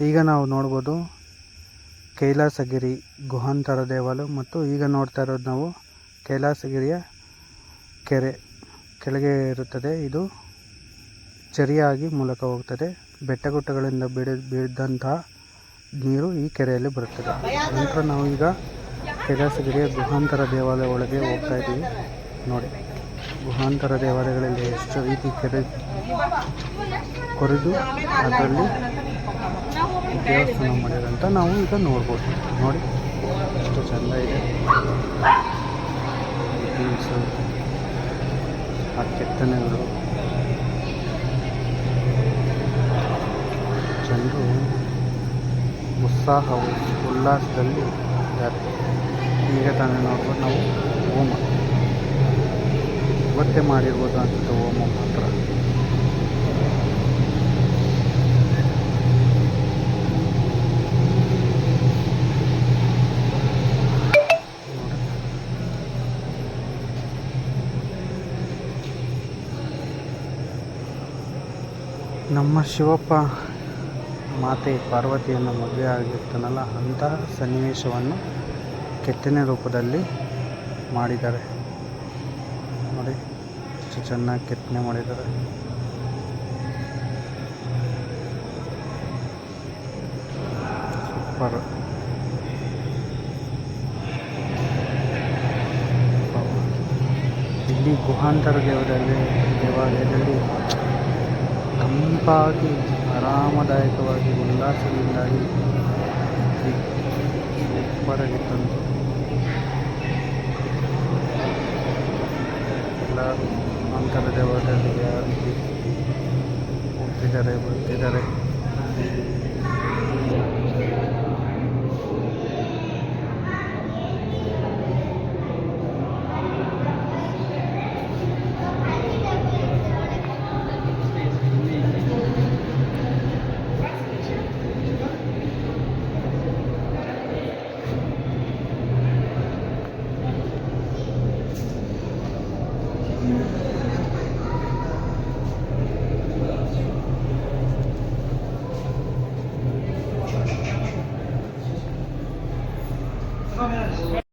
ಈಗ ನಾವು ನೋಡ್ಬೋದು ಕೈಲಾಸಗಿರಿ ಗುಹಾಂತರ ದೇವಾಲಯ ಮತ್ತು ಈಗ ನೋಡ್ತಾ ಇರೋದು ನಾವು ಕೈಲಾಸಗಿರಿಯ ಕೆರೆ. ಕೆಳಗೆ ಇರುತ್ತದೆ. ಇದು ಚರಿಯಾಗಿ ಮೂಲಕ ಹೋಗ್ತದೆ. ಬೆಟ್ಟಗುಡ್ಡಗಳಿಂದ ಬಿಡ ಬಿದ್ದಂತಹ ನೀರು ಈ ಕೆರೆಯಲ್ಲಿ ಬರುತ್ತದೆ. ನಂತರ ನಾವು ಈಗ ಕೈಲಾಸಗಿರಿಯ ಗುಹಾಂತರ ದೇವಾಲಯ ಒಳಗೆ ಹೋಗ್ತಾ ಇದ್ದೀವಿ. ನೋಡಿ, ಗುಹಾಂತರ ದೇವಾಲಯಗಳಲ್ಲಿ ಎಷ್ಟು ರೀತಿ ಕೆರೆ ಕೊರೆದು, ಅದರಲ್ಲಿ ದೇವಸ್ಥಾನ ಮಾಡಿರಂತ ನಾವು ಈಗ ನೋಡ್ಬೋದು. ನೋಡಿ, ಎಷ್ಟು ಚೆಂದ ಇದೆ. ಆ ಕೆತ್ತನೆಗಳು. ಜನರು ಉತ್ಸಾಹ ಉಲ್ಲಾಸದಲ್ಲಿ ಇದ್ದಾರೆ. ಈಗ ತಾನೇ ನೋಡ್ಬೋದು ನಾವು ಹೋಮ. ಇವತ್ತೇ ಮಾಡಿರ್ಬೋದು ಅಂತ ಹೋಮ ಮಾತ್ರ. ನಮ್ಮ ಶಿವಪ್ಪ ಮಾತೆ ಪಾರ್ವತಿಯನ್ನು ಮದುವೆ ಆಗಿರ್ತಾನಲ್ಲ ಅಂತಹ ಸನ್ನಿವೇಶವನ್ನು ಕೆತ್ತನೆ ರೂಪದಲ್ಲಿ ಮಾಡಿದ್ದಾರೆ. ನೋಡಿ, ಎಷ್ಟು ಚೆನ್ನಾಗಿ ಕೆತ್ತನೆ ಮಾಡಿದ್ದಾರೆ. ಸೂಪರ್. ಇಲ್ಲಿ ಗುಹಾಂತರ ದೇವರಲ್ಲಿ, ದೇವಾಲಯದಲ್ಲಿ ತಂಪಾಗಿ ಆರಾಮದಾಯಕವಾಗಿ ಉಲ್ಲಾಸದಿಂದಾಗಿ ಇದ್ವಿ ಸೂಪರಾಗಿತ್ತಂತು ಎಲ್ಲರೂ ಅಂತರ ದೇವರಲ್ಲಿ ಯಾವ ರೀತಿ ಹೋಗ್ತಿದ್ದಾರೆ ಬರ್ತಿದ್ದಾರೆ. comments.